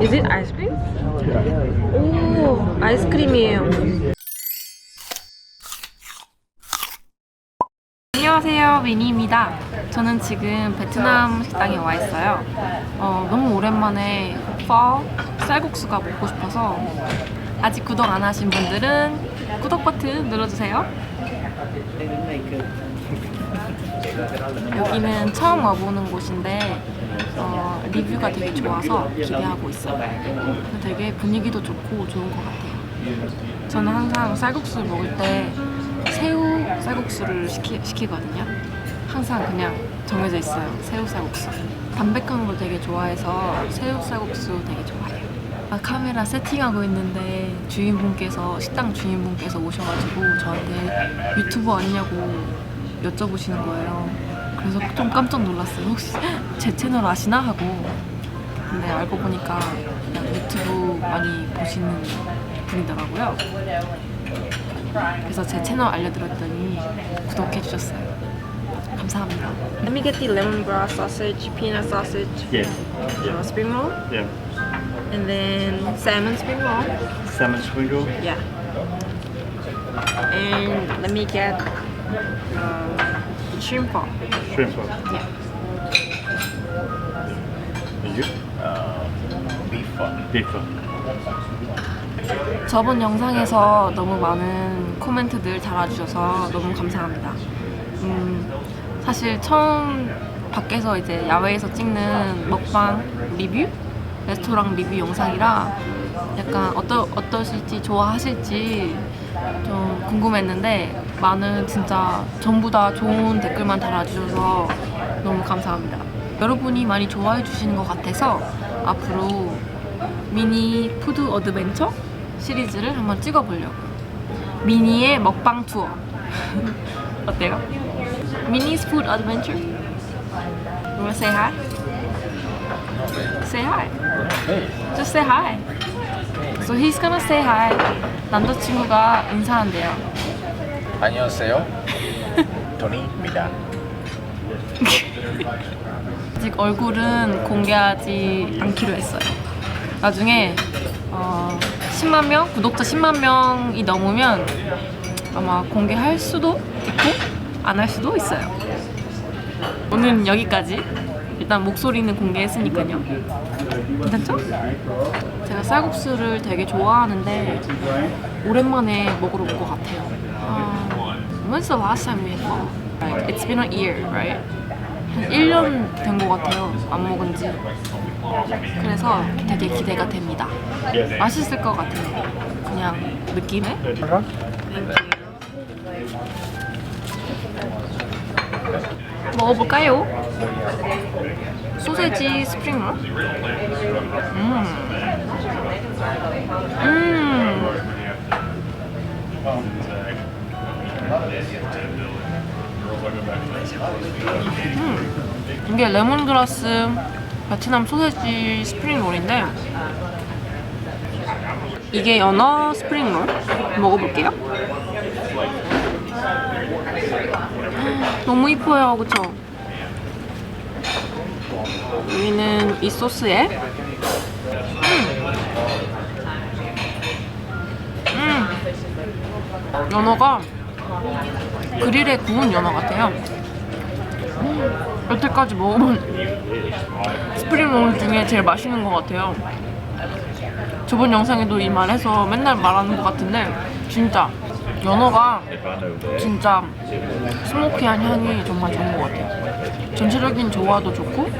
Is it ice cream? 오, 아이스크림이에요. 안녕하세요, 미니입니다. 저는 지금 베트남 식당에 와 있어요. 어, 너무 오랜만에 파 쌀국수가 먹고 싶어서 아직 구독 안 하신 분들은 구독 버튼 눌러주세요. 여기는 처음 와보는 곳인데 어, 리뷰가 되게 좋아서 기대하고 있어요. 되게 분위기도 좋고 좋은 것 같아요. 저는 항상 쌀국수를 먹을 때 새우 쌀국수를 시키, 시키거든요. 항상 그냥 정해져 있어요. 새우 쌀국수. 담백한 걸 되게 좋아해서 새우 쌀국수 되게 좋아해요. 아, 카메라 세팅하고 있는데 주인분께서 식당 주인분께서 오셔가지고 저한테 유튜버 아니냐고 여쭤보시는 거예요. 그래서 좀 깜짝 놀랐어요. 혹시 제 채널 아시나 하고 근데 알고 보니까 그냥 유튜브 많이 보시는 분이더라고요. 그래서 제 채널 알려드렸더니 구독해 주셨어요. 감사합니다. Let me get the lemongrass sausage, peanut sausage, Yes. uh, spring roll, Yeah. and then salmon spring roll. Salmon spring roll. Yeah. And let me get uh, shrimp. Shrimp. Yeah. You? Uh, beef. Beef. 저번 영상에서 너무 많은 코멘트들 달아주셔서 너무 감사합니다. 음, 사실 처음 밖에서 이제 야외에서 찍는 먹방 리뷰? 레스토랑 리뷰 영상이라 약간 어떠, 어떠실지 좋아하실지 좀 궁금했는데 많은 진짜 전부 다 좋은 댓글만 달아주셔서 너무 감사합니다. 여러분이 많이 좋아해 주시는 것 같아서 앞으로 미니 푸드 어드벤처 시리즈를 한번 찍어보려고요. 미니의 먹방 투어. 어때요? 미니's food adventure. You wanna say hi? Say hi. Just say hi. So he's gonna say hi. 남자친구가 인사한대요. 안녕하세요. 토니입니다. 아직 얼굴은 공개하지 않기로 했어요. 나중에 어, 10만 명, 구독자 10만 명이 넘으면 아마 공개할 수도 있고 안 할 수도 있어요. 오늘은 여기까지. 일단 목소리는 공개했으니까요. 괜찮죠? 제가 쌀국수를 되게 좋아하는데 오랜만에 먹으러 올것 같아요. 아, when's the last time we had pho? Like, it's been a year, right? 한 1년 된 것 같아요. 안 먹은 지. 그래서 되게 기대가 됩니다. 맛있을 것 같아요. 그냥 느낌에. 먹어볼까요? 소세지 스프링롤. 음. 음. 음. 이게 레몬그라스 베트남 소세지 스프링롤인데 이게 연어 스프링롤 먹어볼게요. 너무 이뻐요, 그쵸? 여기는 이 소스에 음. 음. 연어가 그릴에 구운 연어 같아요. 음. 여태까지 먹어본 스프링 롤 중에 제일 맛있는 것 같아요. 저번 영상에도 이 말해서 맨날 말하는 것 같은데 진짜 연어가 진짜 스모키한 향이 정말 좋은 것 같아요. 전체적인 조화도 좋고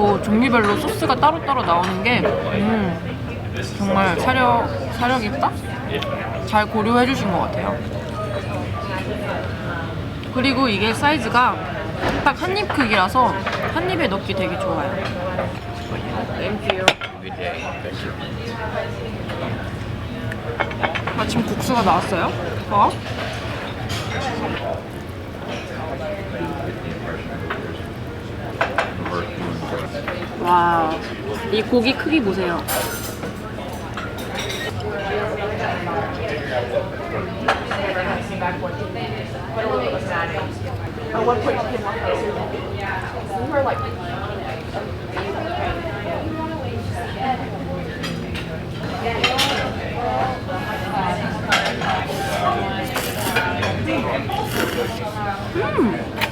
또 종류별로 소스가 따로따로 나오는 게 음, 정말 사력 사력 있다? 잘 고려해 주신 것 같아요. 그리고 이게 사이즈가 딱 한 입 크기라서 한 입에 넣기 되게 좋아요. Thank you. 아침 국수가 나왔어요. 어? 와, 이 고기 크기 보세요. 음!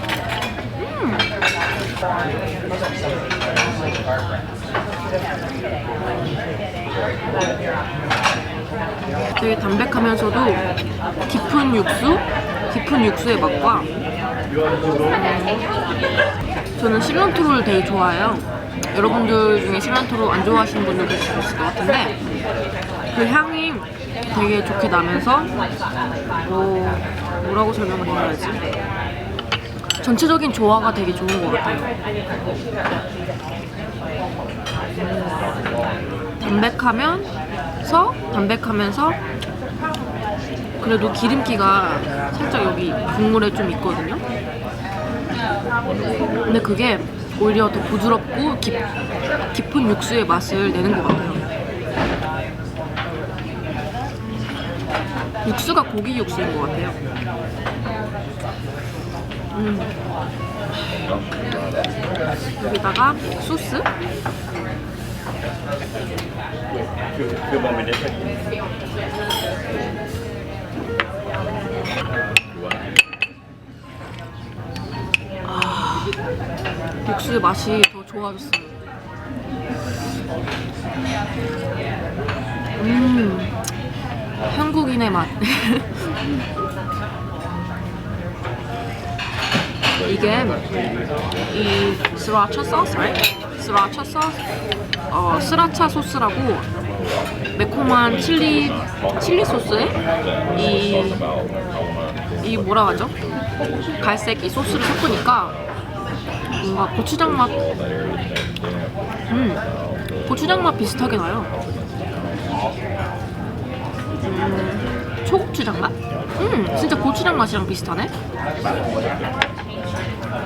되게 담백하면서도 깊은 육수? 깊은 육수의 맛과 저는 실란토를 되게 좋아해요 여러분들 중에 실런트로 안 좋아하시는 분들도 있을 것 같은데 그 향이 되게 좋게 나면서 뭐, 뭐라고 설명을 해야 되지? 전체적인 조화가 되게 좋은 것 같아요. 담백하면서 담백하면서 그래도 기름기가 살짝 여기 국물에 좀 있거든요. 근데 그게 오히려 더 부드럽고 깊, 깊은 육수의 맛을 내는 것 같아요. 육수가 고기 육수인 것 같아요. 음. 여기다가 소스. 아, 육수의 맛이 더 좋아졌어요. 음, 한국인의 맛. 이게 이 스라차 소스? 스라차 소스, 어 스라차 소스라고 매콤한 칠리 칠리 소스에 이 이 뭐라 하죠? 갈색 이 소스를 섞으니까 뭔가 고추장 맛, 음, 고추장 맛 비슷하게 나요. 음, 초고추장 맛? 음, 진짜 고추장 맛이랑 비슷하네.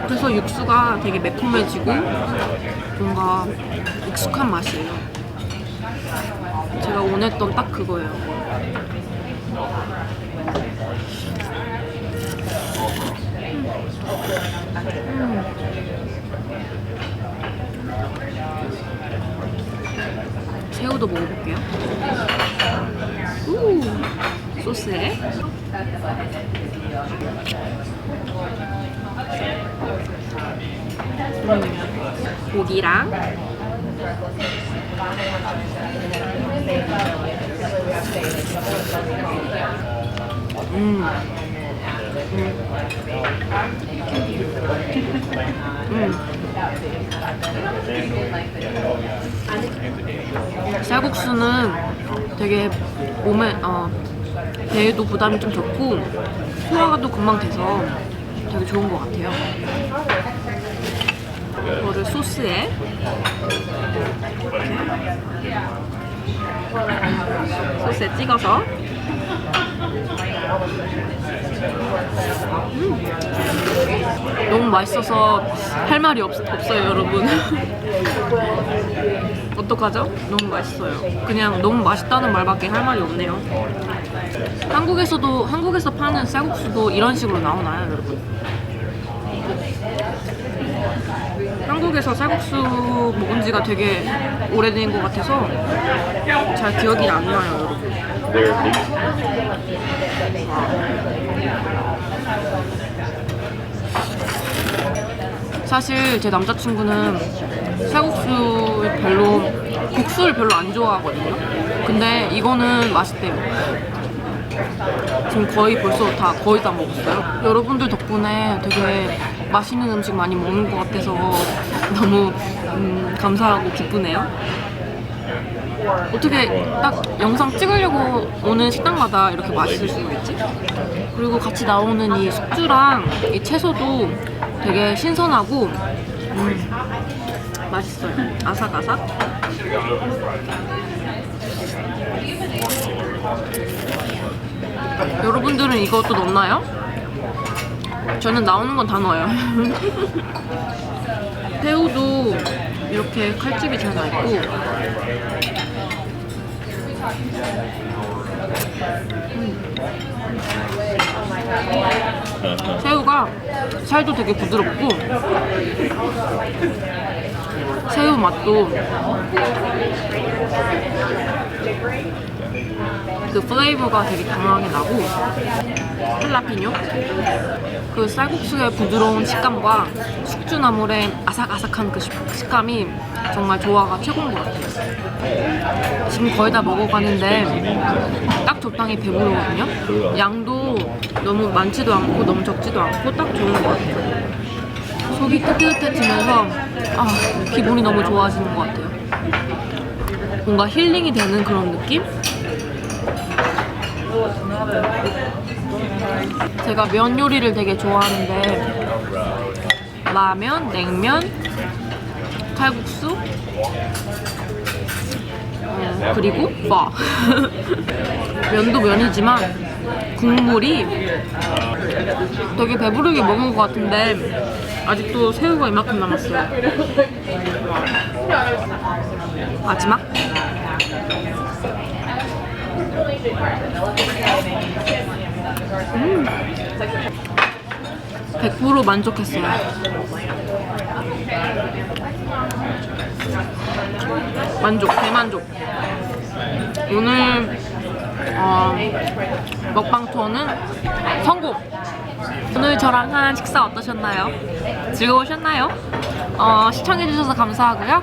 그래서 육수가 되게 매콤해지고 뭔가 익숙한 맛이에요. 제가 원했던 딱 그거예요. 새우도 먹어볼게요. 우 소스에 음, 고기랑 음. 음. 음. 쌀국수는 되게 몸에 어, 배에도 부담이 좀 적고 소화가 또 금방 돼서 되게 좋은 것 같아요. 이거를 소스에 소스에 찍어서 음. 너무 맛있어서 할 말이 없, 없어요, 여러분. 어떡하죠? 너무 맛있어요. 그냥 너무 맛있다는 말밖에 할 말이 없네요. 한국에서도 한국에서 파는 쌀국수도 이런 식으로 나오나요, 여러분? 한국에서 쌀국수 먹은 지가 되게 오래된 것 같아서 잘 기억이 안 나요, decent. 사실 제 남자친구는 쌀국수 별로 국수를 별로 안 좋아하거든요. 근데 이거는 맛있대요. 지금 거의 벌써 다 거의 다 먹었어요. 여러분들 덕분에 되게 맛있는 음식 많이 먹는 것 같아서 너무 음, 감사하고 기쁘네요. 어떻게 딱 영상 찍으려고 오는 식당마다 이렇게 맛있을 수가 있지? 그리고 같이 나오는 이 숙주랑 이 채소도 되게 신선하고 음, 맛있어요. 아삭아삭. 여러분들은 이것도 넣나요? 저는 나오는 건 다 넣어요. 새우도 이렇게 칼집이 잘 나 있고 새우가 살도 되게 부드럽고 새우 맛도 그 플레이버가 되게 강하게 나고 할라피뇨 그 쌀국수의 부드러운 식감과 숙주나물의 아삭아삭한 그 식- 식감이 정말 조화가 최고인 것 같아요. 지금 거의 다 먹어가는데 딱 적당히 배부르거든요. 양도 너무 많지도 않고 너무 적지도 않고 딱 좋은 것 같아요. 속이 뜨뜻해지면서 아 기분이 너무 좋아지는 것 같아요. 뭔가 힐링이 되는 그런 느낌? 제가 면 요리를 되게 좋아하는데 라면, 냉면, 칼국수 어, 그리고 파 면도 면이지만 국물이 되게 배부르게 먹은 것 같은데 아직도 새우가 이만큼 남았어요. 마지막 100% 만족했어요. 만족, 대만족. 오늘 어, 먹방 투어는 성공! 오늘 저랑 한 식사 어떠셨나요? 즐거우셨나요? 어, 시청해주셔서 감사하고요.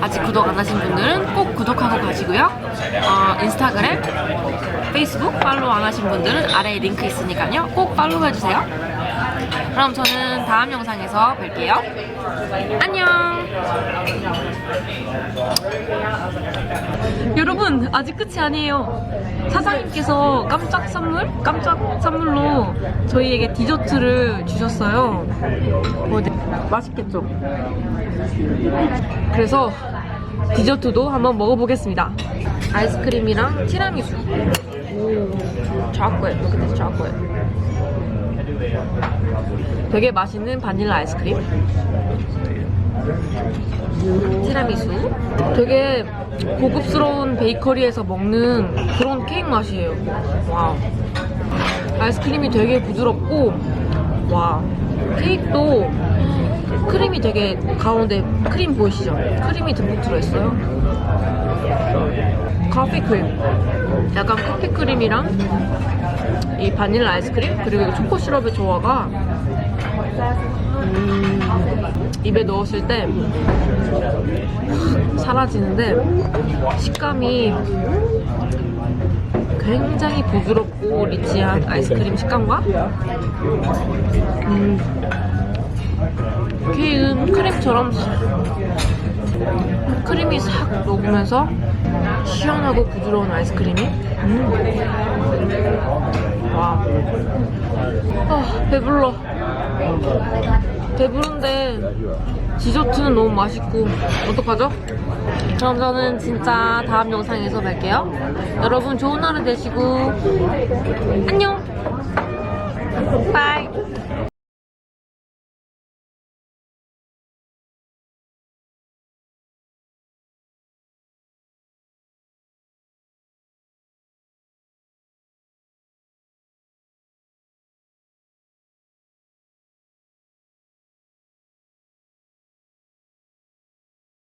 아직 구독 안 하신 분들은 꼭 구독하고 가시고요. 어, 인스타그램, 페이스북 팔로우 안 하신 분들은 아래에 링크 있으니까요. 꼭 팔로우 해주세요. 그럼 저는 다음 영상에서 뵐게요. 안녕! 여러분, 아직 끝이 아니에요. 사장님께서 깜짝 선물? 깜짝 선물로 저희에게 디저트를 주셨어요. 어디? 맛있겠죠? 그래서 디저트도 한번 먹어보겠습니다. 아이스크림이랑 티라미수. 오, at this chocolate. 되게 맛있는 바닐라 아이스크림. 티라미수. 되게 고급스러운 베이커리에서 먹는 그런 케이크 맛이에요. 와우. 아이스크림이 되게 부드럽고, 와. 케이크도 크림이 되게 가운데 크림 보이시죠? 크림이 듬뿍 들어있어요. 커피 크림. 약간 커피 크림이랑 이 바닐라 아이스크림 그리고 이 초코 시럽의 조화가 음, 입에 넣었을 때확 사라지는데 식감이 굉장히 부드럽고 리치한 아이스크림 식감과 음, 케이크는 크림처럼 크림이 싹 녹으면서 시원하고 부드러운 아이스크림이? 음. 와. 아, 배불러. 배부른데 디저트는 너무 맛있고. 어떡하죠? 그럼 저는 진짜 다음 영상에서 뵐게요. 여러분 좋은 하루 되시고. 안녕